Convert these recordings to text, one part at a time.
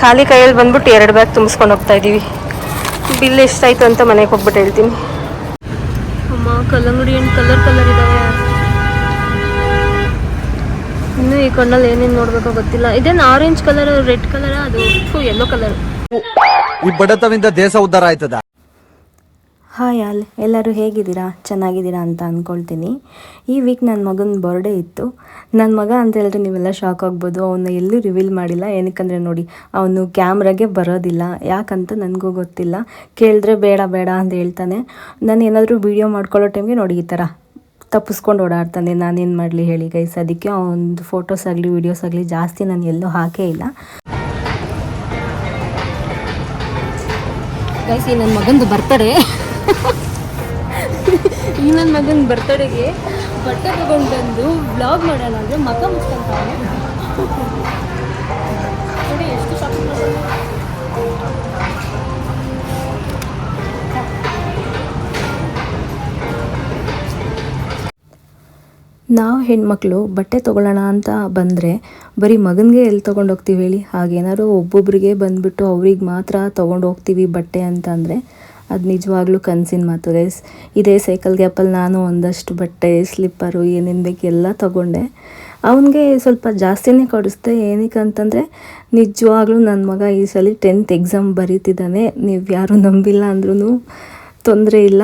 ಖಾಲಿ ಕೈಯಲ್ಲಿ ಬಂದ್ಬಿಟ್ಟು ಎರಡು ಬ್ಯಾಗ್ ತುಂಬಿಸ್ಕೊಂಡು ಹೋಗ್ತಾ ಇದ್ದೀವಿ ಬಿಲ್ ಎಷ್ಟಾಯ್ತು ಅಂತ ಮನೆಗೆ ಹೋಗ್ಬಿಟ್ಟು ಹೇಳ್ತೀನಿ. ಅಮ್ಮ ಕಲ್ಲಂಗಡಿ ಹಣ್ಣು ಕಲರ್ ಕಲರ್ ಇದ್ದಾವೆ ಇನ್ನು ಈ ಕಣ್ಣಲ್ಲಿ ಏನೇನು ನೋಡ್ಬೇಕೋ ಗೊತ್ತಿಲ್ಲ. ಇದೇನು ಆರೆಂಜ್ ಕಲರ್ ರೆಡ್ ಕಲರ್ ಅದು ಎಲ್ಲೋ ಕಲರ್ ಈ ಬಡತವಿಂದ ದೇಶ ಉದ್ದಾರ ಆಯ್ತದ? ಹಾಯ್ ಆಲ್ ಎಲ್ಲರೂ ಹೇಗಿದ್ದೀರಾ? ಚೆನ್ನಾಗಿದ್ದೀರಾ ಅಂತ ಅಂದ್ಕೊಳ್ತೀನಿ ಈ ವೀಕ್ ನನ್ನ ಮಗನ ಬರ್ಡೇ ಇತ್ತು. ನನ್ನ ಮಗ ಅಂತ ಹೇಳಿದ್ರೆ ನೀವೆಲ್ಲ ಶಾಕ್ ಆಗ್ಬೋದು. ಅವನ್ನ ಎಲ್ಲೂ ರಿವೀಲ್ ಮಾಡಿಲ್ಲ. ಏನಕ್ಕಂದರೆ ನೋಡಿ, ಅವನು ಕ್ಯಾಮ್ರಾಗೆ ಬರೋದಿಲ್ಲ. ಯಾಕಂತ ನನಗೂ ಗೊತ್ತಿಲ್ಲ. ಕೇಳಿದ್ರೆ ಬೇಡ ಬೇಡ ಅಂತ ಹೇಳ್ತಾನೆ. ನಾನು ಏನಾದರೂ ವೀಡಿಯೋ ಮಾಡ್ಕೊಳ್ಳೋ ಟೈಮ್ಗೆ ನೋಡಿ ಈ ಥರ ತಪ್ಪಿಸ್ಕೊಂಡು ಓಡಾಡ್ತಾನೆ. ನಾನೇನು ಮಾಡಲಿ ಹೇಳಿ ಗೈಸ್ ಅದಕ್ಕೆ ಅವನದು ಫೋಟೋಸ್ ಆಗಲಿ ವೀಡಿಯೋಸ್ ಆಗಲಿ ಜಾಸ್ತಿ ನಾನು ಎಲ್ಲೂ ಹಾಕೇ ಇಲ್ಲ. ಗೈಸ್ ನನ್ನ ಮಗಂದು ಬರ್ತಡೇ ಈ ನನ್ನ ಮಗನ ಬರ್ತಡೆಗೆ ಬಟ್ಟೆ ತಗೊಂಡು ಬಂದು ಬ್ಲಾಗ್ ಮಾಡೋಣ ಅಂದರೆ ಮಗ ಮುಚ್ಕೊಂತಾನೆ. ಎಷ್ಟು ಶಾಪಿಂಗ್ ನಾವು ಹೆಣ್ಮಕ್ಳು ಬಟ್ಟೆ ತೊಗೊಳ್ಳೋಣ ಅಂತ ಬಂದರೆ ಬರೀ ಮಗನಿಗೆ ಎಲ್ಲಿ ತೊಗೊಂಡು ಹೋಗ್ತೀವಿ ಹೇಳಿ? ಹಾಗೇನಾದ್ರು ಒಬ್ಬೊಬ್ರಿಗೆ ಬಂದುಬಿಟ್ಟು ಅವ್ರಿಗೆ ಮಾತ್ರ ತೊಗೊಂಡು ಹೋಗ್ತೀವಿ ಬಟ್ಟೆ ಅಂತ ಅಂದರೆ ಅದು ನಿಜವಾಗ್ಲೂ ಕನಸಿನ ಮಾತು ಗೈಸ್ ಇದೇ ಸೈಕಲ್ ಗ್ಯಾಪಲ್ಲಿ ನಾನು ಒಂದಷ್ಟು ಬಟ್ಟೆ ಸ್ಲಿಪ್ಪರು ಏನೇನು ಬೇಕು ಎಲ್ಲ ತೊಗೊಂಡೆ. ಅವನಿಗೆ ಸ್ವಲ್ಪ ಜಾಸ್ತಿನೇ ಕೊಡಿಸ್ದೆ. ಏನಕ್ಕೆ ಅಂತಂದರೆ ನಿಜವಾಗ್ಲೂ ನನ್ನ ಮಗ ಈ ಸಲ ಟೆಂತ್ ಎಕ್ಸಾಮ್ ಬರೀತಿದ್ದಾನೆ. ನೀವು ಯಾರೂ ನಂಬಿಲ್ಲ ಅಂದ್ರೂ ತೊಂದರೆ ಇಲ್ಲ.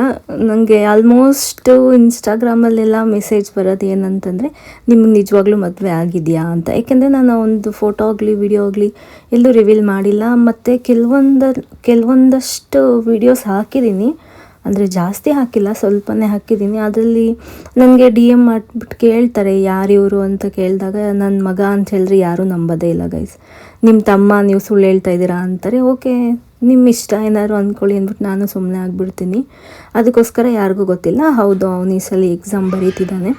ನನಗೆ ಆಲ್ಮೋಸ್ಟು ಇನ್ಸ್ಟಾಗ್ರಾಮಲ್ಲೆಲ್ಲ ಮೆಸೇಜ್ ಬರೋದು ಏನಂತಂದರೆ, ನಿಮ್ಗೆ ನಿಜವಾಗ್ಲೂ ಮದುವೆ ಆಗಿದೆಯಾ? ಅಂತ. ಯಾಕೆಂದರೆ ನಾನು ಒಂದು ಫೋಟೋ ಆಗಲಿ ವಿಡಿಯೋ ಆಗಲಿ ಎಲ್ಲೂ ರಿವೀಲ್ ಮಾಡಿಲ್ಲ. ಮತ್ತು ಕೆಲವೊಂದು, ಕೆಲವೊಂದಷ್ಟು ವಿಡಿಯೋಸ್ ಹಾಕಿದ್ದೀನಿ ಅಂದರೆ ಜಾಸ್ತಿ ಹಾಕಿಲ್ಲ, ಸ್ವಲ್ಪನೇ ಹಾಕಿದ್ದೀನಿ ಅದರಲ್ಲಿ ನನಗೆ ಡಿ ಎಂ ಮಾಡಿಬಿಟ್ಟು ಕೇಳ್ತಾರೆ, ಯಾರು ಇವರು? ಅಂತ ಕೇಳಿದಾಗ ನನ್ನ ಮಗ ಅಂತ ಹೇಳಿದ್ರೆ ಯಾರೂ ನಂಬೋದೇ ಇಲ್ಲ ಗೈಸ್ ನಿಮ್ಮ ತಮ್ಮ, ನೀವು ಸುಳ್ಳು ಹೇಳ್ತಾ ಇದ್ದೀರಾ? ಅಂತಾರೆ. ಓಕೆ. ನಿಮ್ಮ ಇಷ್ಟ ಏನಾದ್ರು ಅಂದ್ಕೊಳ್ಳಿ ಅಂದ್ಬಿಟ್ಟು ನಾನು ಸುಮ್ಮನೆ ಆಗಿಬಿಡ್ತೀನಿ. ಅದಕ್ಕೋಸ್ಕರ ಯಾರಿಗೂ ಗೊತ್ತಿಲ್ಲ. ಹೌದು, ಅವನು ಈ ಸಲ ಎಕ್ಸಾಮ್ ಬರೀತಿದ್ದಾನೆ.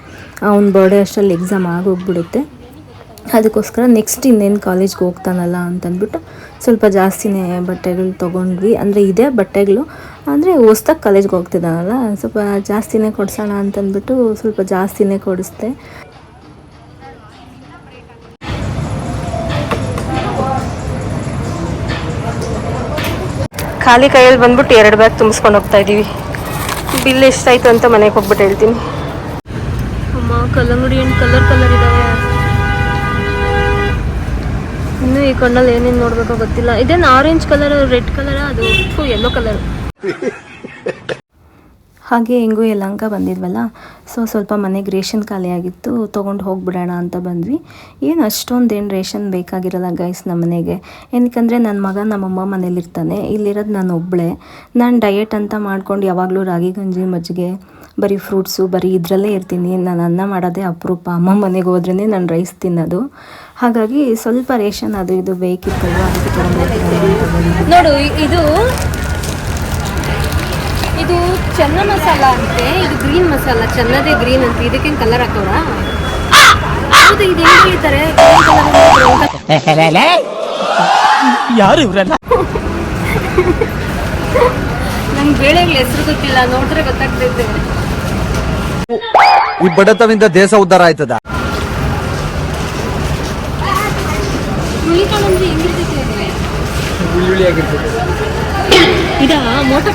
ಅವ್ನ ಬರ್ಡೇ ಅಷ್ಟರಲ್ಲಿ ಎಕ್ಸಾಮ್ ಆಗೋಗ್ಬಿಡುತ್ತೆ. ಅದಕ್ಕೋಸ್ಕರ ನೆಕ್ಸ್ಟ್ ಇನ್ನೇನು ಕಾಲೇಜ್ಗೆ ಹೋಗ್ತಾನಲ್ಲ ಅಂತಂದ್ಬಿಟ್ಟು ಸ್ವಲ್ಪ ಜಾಸ್ತಿನೇ ಬಟ್ಟೆಗಳು ತೊಗೊಂಡ್ವಿ. ಅಂದರೆ ಇದೇ ಬಟ್ಟೆಗಳು. ಅಂದರೆ ಹೊಸ್ದಾಗಿ ಕಾಲೇಜ್ಗೆ ಹೋಗ್ತಿದ್ದಾನಲ್ಲ, ಸ್ವಲ್ಪ ಜಾಸ್ತಿನೇ ಕೊಡ್ಸೋಣ ಅಂತಂದ್ಬಿಟ್ಟು ಸ್ವಲ್ಪ ಜಾಸ್ತಿನೇ ಕೊಡಿಸ್ದೆ. ಖಾಲಿ ಕೈಯಲ್ಲಿ ಬಂದ್ಬಿಟ್ಟು ಎರಡು ಬ್ಯಾಗ್ ತುಂಬಿಸ್ಕೊಂಡು ಹೋಗ್ತಾ ಇದ್ದೀವಿ ಬಿಲ್ ಎಷ್ಟಾಯ್ತು ಅಂತ ಮನೆಗೆ ಹೋಗ್ಬಿಟ್ಟು ಹೇಳ್ತೀನಿ. ಅಮ್ಮ, ಕಲ್ಲಂಗಡಿ ಹಣ್ಣು ಕಲರ್ ಕಲರ್ ಇದ್ದಾವೆ ಇನ್ನು ಈ ಕಣ್ಣಲ್ಲಿ ಏನೇನು ನೋಡಬೇಕೋ ಗೊತ್ತಿಲ್ಲ. ಇದೇನು ಆರೆಂಜ್ ಕಲರ್ ರೆಡ್ ಕಲರ್ ಅದು ಎಲ್ಲೋ ಕಲರ್ ಹಾಗೆ ಹೆಂಗೂ ಯಲಹಂಕ ಬಂದಿದ್ವಲ್ಲ, ಸೊ ಸ್ವಲ್ಪ ಮನೆಗೆ ರೇಷನ್ ಖಾಲಿಯಾಗಿತ್ತು ತೊಗೊಂಡು ಹೋಗ್ಬಿಡೋಣ ಅಂತ ಬಂದ್ವಿ. ಏನು ಅಷ್ಟೊಂದೇನು ರೇಷನ್ ಬೇಕಾಗಿರಲ್ಲ ಗೈಸ್ ನಮ್ಮ ಮನೆಗೆ. ಏನಕ್ಕಂದರೆ ನನ್ನ ಮಗ ನಮ್ಮಮ್ಮ ಮನೇಲಿರ್ತಾನೆ, ಇಲ್ಲಿರೋದು ನಾನು ಒಬ್ಬಳೆ ನಾನು ಡಯೆಟ್ ಅಂತ ಮಾಡ್ಕೊಂಡು ಯಾವಾಗಲೂ ರಾಗಿ, ಗಂಜಿ, ಮಜ್ಜಿಗೆ, ಬರೀ ಫ್ರೂಟ್ಸು ಬರೀ ಇದರಲ್ಲೇ ಇರ್ತೀನಿ. ನಾನು ಅನ್ನ ಮಾಡೋದೇ ಅಪರೂಪ. ಅಮ್ಮ ಮನೆಗೆ ಹೋದ್ರೇ ನಾನು ರೈಸ್ ತಿನ್ನೋದು. ಹಾಗಾಗಿ ಸ್ವಲ್ಪ ರೇಷನ್ ಅದು ಇದು ಬೇಕಿತ್ತಲ್ವ? ನೋಡು, ಇದು ಇದು ಚೆನ್ನ ಮಸಾಲ ಅಂತೆ ಇದು ಗ್ರೀನ್ ಮಸಾಲ ಚೆನ್ನದೇ ಗ್ರೀನ್ ಅಂತ ಇದಕ್ಕೆ ಕಲರ್ ಹಾಕೋರ ಹೌದು ಇದು ಹೆಂಗ್ ಹೇಳ್ತಾರೆ? ಯಾರು ಇವರಲ್ಲ? ನಂಗೆ ಬೇಳೆಗಳ ಹೆಸರು ಗೊತ್ತಿಲ್ಲ ನೋಡ್ರೆ ಗೊತ್ತಾಗ್ತೈತೆ. ಈ ಬಡತನದಿಂದ ದೇಶ ಉದ್ಧಾರ ಆಯ್ತದ? ಹುಳಿಕಾಳು ಅಂದ್ರೆ ಹೆಂಗಿರ್ತೈತೆ? ಇದಾ ಮೋಟ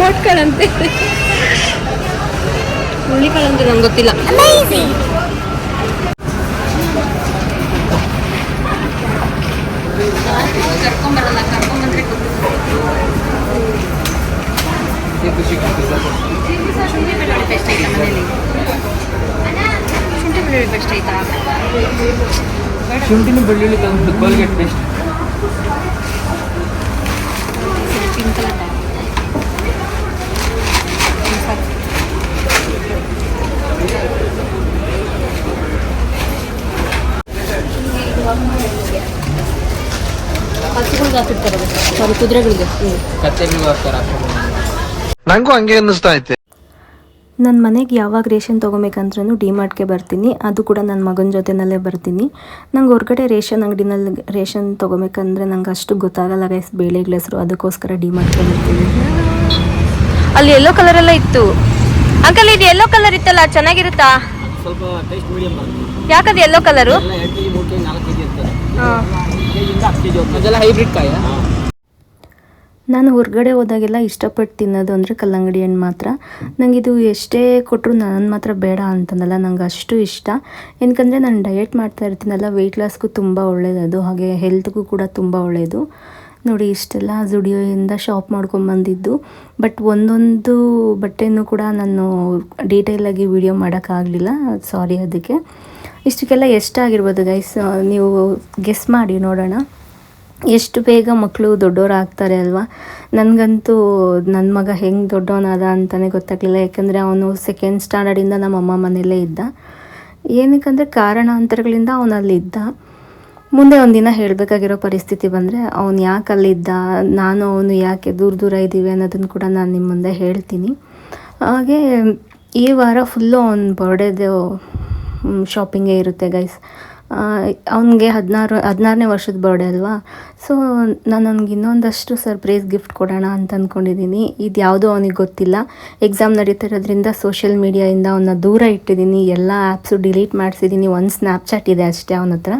ಮೋಟ್ಕಾಳಂತೆ ಹುಳಿಕಾಳು ಅಂದ್ರೆ ನಂಗೆ ಗೊತ್ತಿಲ್ಲ. ಶುಂಠಿ ಬೆಳ್ಳುಳ್ಳಿ ಪೇಸ್ಟ್ ಐತಾ? ಶುಂಠಿನ ಬೆಳ್ಳುಳ್ಳಿ ತಂದು ಕೋಲ್ಗೇಟ್ ಪೇಸ್ಟ್. ಹಸುಗಳಿಗೆ ಹಾಕಿರ್ತಾರೆ ಸಾರಿ ಕುದುರೆಗಳಿಗೆ ಕತ್ತೆಗಳು ಹಾಕ್ತಾರ ನಂಗೂ ಹಂಗೆ ಅನ್ನಿಸ್ತಾ ಐತೆ. ನನ್ನ ಮನೆಗೆ ಯಾವಾಗ ರೇಷನ್ ತೊಗೊಬೇಕಂದ್ರೂ ಡಿಮಾರ್ಟ್ಗೆ ಬರ್ತೀನಿ. ಅದು ಕೂಡ ನನ್ನ ಮಗನ ಜೊತೆನಲ್ಲೇ ಬರ್ತೀನಿ. ನಂಗೆ ಹೊರಗಡೆ ರೇಷನ್ ಅಂಗಡಿನಲ್ಲಿ ರೇಷನ್ ತೊಗೊಬೇಕಂದ್ರೆ ನಂಗೆ ಅಷ್ಟು ಗೊತ್ತಾಗಲ್ಲ ಗೈಸ್ ಬೇಳೆಗಳ ಹೆಸರು ಅದಕ್ಕೋಸ್ಕರ ಡಿಮಾರ್ಟ್ಗೆ ಬರ್ತೀನಿ. ಅಲ್ಲಿ ಎಲ್ಲೋ ಕಲರ್ ಎಲ್ಲ ಇತ್ತು. ಅಂಕಲ್ ಇದು ಎಲ್ಲೋ ಕಲರ್ ಇತ್ತಲ್ಲ ಚೆನ್ನಾಗಿರುತ್ತಾ? ಸ್ವಲ್ಪ ಟೇಸ್ಟ್ ಮೀಡಿಯಂ ಬರುತ್ತೆ ಯಾಕದು ಎಲ್ಲೋ ಕಲರು ಅದೆಲ್ಲ ಹೈಬ್ರಿಡ್ ನಾನು ಹೊರಗಡೆ ಹೋದಾಗೆಲ್ಲ ಇಷ್ಟಪಟ್ಟು ತಿನ್ನೋದು ಅಂದರೆ ಕಲ್ಲಂಗಡಿ ಹಣ್ಣು ಮಾತ್ರ. ನನಗೆ ಇದು ಎಷ್ಟೇ ಕೊಟ್ಟರು ನಾನು ಮಾತ್ರ ಬೇಡ ಅಂತಂದಲ್ಲ, ನಂಗೆ ಅಷ್ಟು ಇಷ್ಟ. ಏನಕಂದರೆ ನಾನು ಡಯಟ್ ಮಾಡ್ತಾ ಇರ್ತೀನಲ್ಲ ವೆಯ್ಟ್ ಲಾಸ್ಗೂ ತುಂಬ ಒಳ್ಳೆಯದು ಹಾಗೆ ಹೆಲ್ತ್ಗೂ ಕೂಡ ತುಂಬ ಒಳ್ಳೆಯದು ನೋಡಿ, ಇಷ್ಟೆಲ್ಲ ಜುಡಿಯೋಯಿಂದ ಶಾಪ್ ಮಾಡ್ಕೊಂಬಂದಿದ್ದು ಬಟ್ ಒಂದೊಂದು ಬಟ್ಟೆನೂ ಕೂಡ ನಾನು ಡೀಟೇಲಾಗಿ ವಿಡಿಯೋ ಮಾಡೋಕ್ಕಾಗಲಿಲ್ಲ ಸಾರಿ ಅದಕ್ಕೆ. ಇಷ್ಟಕ್ಕೆಲ್ಲ ಎಷ್ಟಾಗಿರ್ಬೋದು ಗೈಸ್ ನೀವು ಗೆಸ್ ಮಾಡಿ ನೋಡೋಣ. ಎಷ್ಟು ಬೇಗ ಮಕ್ಕಳು ದೊಡ್ಡವರು ಆಗ್ತಾರೆ ಅಲ್ವಾ? ನನಗಂತೂ ನನ್ನ ಮಗ ಹೆಂಗೆ ದೊಡ್ಡವನಾದ ಅಂತಲೇ ಗೊತ್ತಾಗಲಿಲ್ಲ. ಯಾಕಂದರೆ ಅವನು ಸೆಕೆಂಡ್ ಸ್ಟ್ಯಾಂಡರ್ಡಿಂದ ನಮ್ಮ ಅಮ್ಮ ಮನೆಯಲ್ಲೇ ಇದ್ದ. ಏನಕ್ಕಂದರೆ ಕಾರಣಾಂತರಗಳಿಂದ ಅವನು ಅಲ್ಲಿದ್ದ ಮುಂದೆ ಒಂದಿನ ಹೇಳಬೇಕಾಗಿರೋ ಪರಿಸ್ಥಿತಿ ಬಂದರೆ ಅವನು ಯಾಕೆ ಅಲ್ಲಿದ್ದ, ನಾನು ಅವನು ಯಾಕೆ ದೂರ ದೂರ ಇದ್ದೀವಿ ಅನ್ನೋದನ್ನು ಕೂಡ ನಾನು ನಿಮ್ಮ ಮುಂದೆ ಹೇಳ್ತೀನಿ. ಹಾಗೆ ಈ ವಾರ ಫುಲ್ಲು ಅವನ ಬರ್ಡೇದು ಶಾಪಿಂಗೇ ಇರುತ್ತೆ ಗೈಸ್ ಅವನಿಗೆ ಹದಿನಾರು, ಹದಿನಾರನೇ ವರ್ಷದ ಬರ್ಡೆ ಅಲ್ವಾ? ಸೊ ನಾನು ಅವ್ನಿಗೆ ಇನ್ನೊಂದಷ್ಟು ಸರ್ಪ್ರೈಸ್ ಗಿಫ್ಟ್ ಕೊಡೋಣ ಅಂತ ಅಂದ್ಕೊಂಡಿದ್ದೀನಿ ಇದು ಯಾವುದೂ ಅವನಿಗೆ ಗೊತ್ತಿಲ್ಲ. ಎಕ್ಸಾಮ್ ನಡೀತಾ ಇರೋದ್ರಿಂದ ಸೋಷಿಯಲ್ ಮೀಡಿಯಾಯಿಂದ ಅವನ್ನ ದೂರ ಇಟ್ಟಿದ್ದೀನಿ ಎಲ್ಲ ಆ್ಯಪ್ಸು ಡಿಲೀಟ್ ಮಾಡಿಸಿದ್ದೀನಿ ಒಂದು ಸ್ನ್ಯಾಪ್ಚಾಟ್ ಇದೆ ಅಷ್ಟೇ ಅವನ ಹತ್ರ.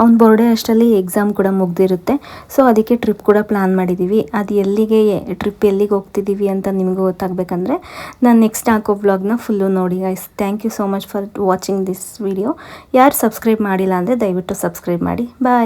ಅವ್ನ ಬರ್ಡೇ ಅಷ್ಟರಲ್ಲಿ ಎಕ್ಸಾಮ್ ಕೂಡ ಮುಗ್ದಿರುತ್ತೆ. ಸೊ ಅದಕ್ಕೆ ಟ್ರಿಪ್ ಕೂಡ ಪ್ಲ್ಯಾನ್ ಮಾಡಿದ್ದೀವಿ ಅದು ಎಲ್ಲಿಗೆ ಟ್ರಿಪ್ ಎಲ್ಲಿಗೆ ಹೋಗ್ತಿದ್ದೀವಿ ಅಂತ ನಿಮಗೂ ಗೊತ್ತಾಗಬೇಕಂದ್ರೆ, ನಾನು ನೆಕ್ಸ್ಟ್ ಹಾಕೋ ವ್ಲಾಗ್ನ ಫುಲ್ಲು ನೋಡಿ ice thank you so much for watching this video ಯಾರು ಸಬ್ಸ್ಕ್ರೈಬ್ ಮಾಡಿಲ್ಲ ಅಂದರೆ ದಯವಿಟ್ಟು ಸಬ್ಸ್ಕ್ರೈಬ್ ಮಾಡಿ. ಬಾಯ್